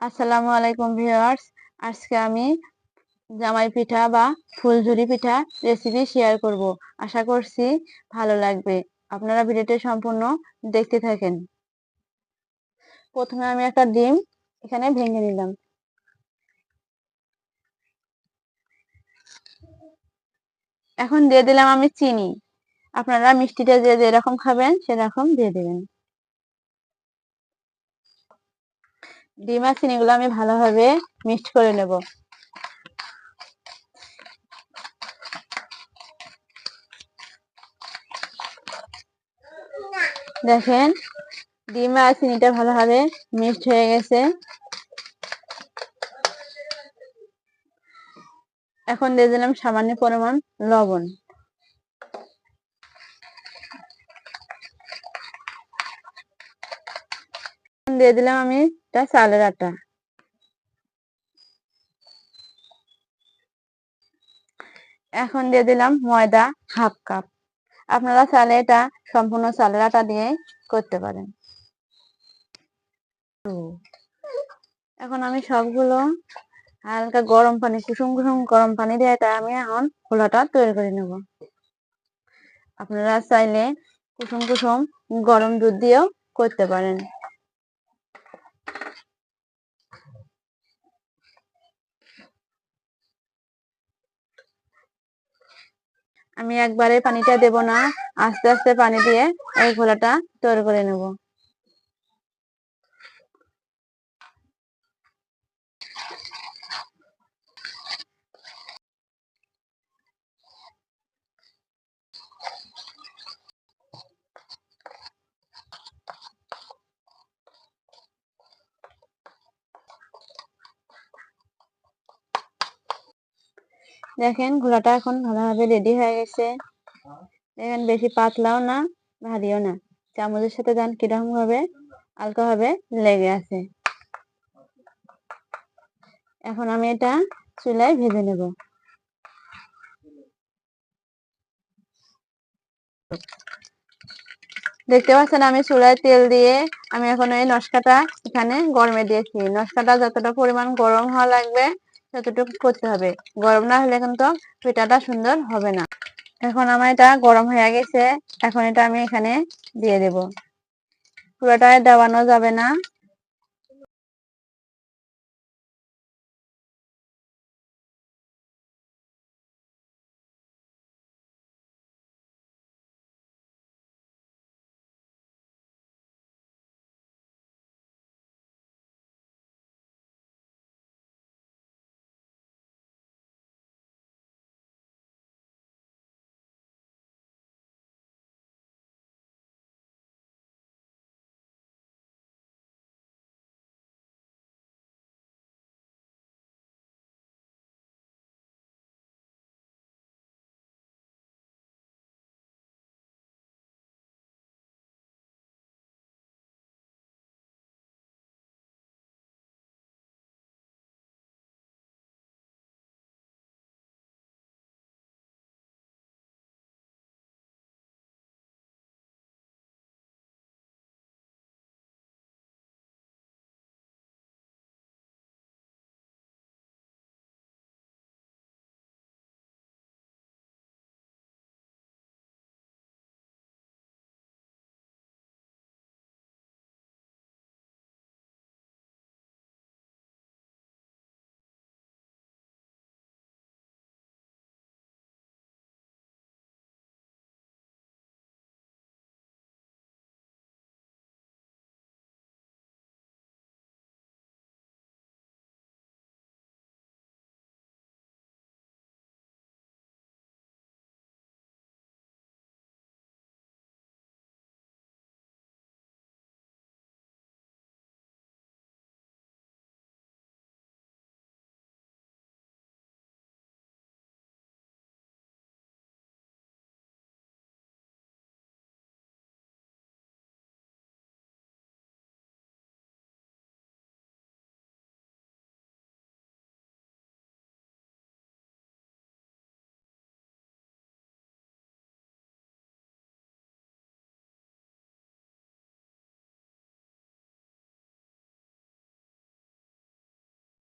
আসসালামু আলাইকুম ভিউয়ার্স। আজকে আমি জামাই পিঠা বা ফুলঝুরি পিঠা রেসিপি শেয়ার করব। আশা করছি ভালো লাগবে। আপনারা ভিডিওটি সম্পূর্ণ দেখতে থাকেন। প্রথমে আমি একটা ডিম এখানে ভেঙে নিলাম। এখন দিয়ে দিলাম আমি চিনি। আপনারা মিষ্টিটা যে যেরকম খাবেন সেরকম দিয়ে দেবেন। ডিম আর চিনিগুলো আমি ভালোভাবে মিক্সড করে নেব। দেখেন, ডিম আর চিনিটা ভালোভাবে মিক্সড হয়ে গেছে। এখন দিয়ে দিলাম সামান্য পরিমাণ লবণ। দিয়ে দিলাম আমি এটা চালের আটা। এখন দিয়ে দিলাম ময়দা হাফ কাপ আপনারা চালে এটা সম্পূর্ণ চালের আটা দিয়ে করতে পারেন। এখন আমি সবগুলো হালকা গরম পানি, কুসুম কুসুম গরম পানি দিয়ে এটা আমি এখন খোলাটা তৈরি করে নেব। আপনারা চাইলে কুসুম কুসুম গরম দুধ দিয়েও করতে পারেন। আমি একবারে পানিটা দেব না। আস্তে আস্তে পানি দিয়ে এই ঘোলাটা তৈরি করে নেব। দেখেন ঘোড়াটা এখন ভালোভাবে রেডি হয়ে গেছে। দেখেন বেশি পাতলাও না, ভারীও না। চামচের সাথে দেন কীরকম ভাবে হালকা ভাবে লেগে আছে। এখন আমি এটা চুলায় ভেজে নেব। দেখতে পাচ্ছেন আমি চুলায় তেল দিয়ে আমি এখন এই নস্কাটা এখানে গরমে দিয়েছি। নস্কাটা যতটা পরিমাণ গরম হওয়া লাগবে ততটুকু করতে হবে। গরম না হলে কিন্তু পিঠাটা সুন্দর হবে না। এখন আমার এটা গরম হয়ে গেছে। এখন এটা আমি এখানে দিয়ে দেব। পুরোটাই দেওয়ানো যাবে না।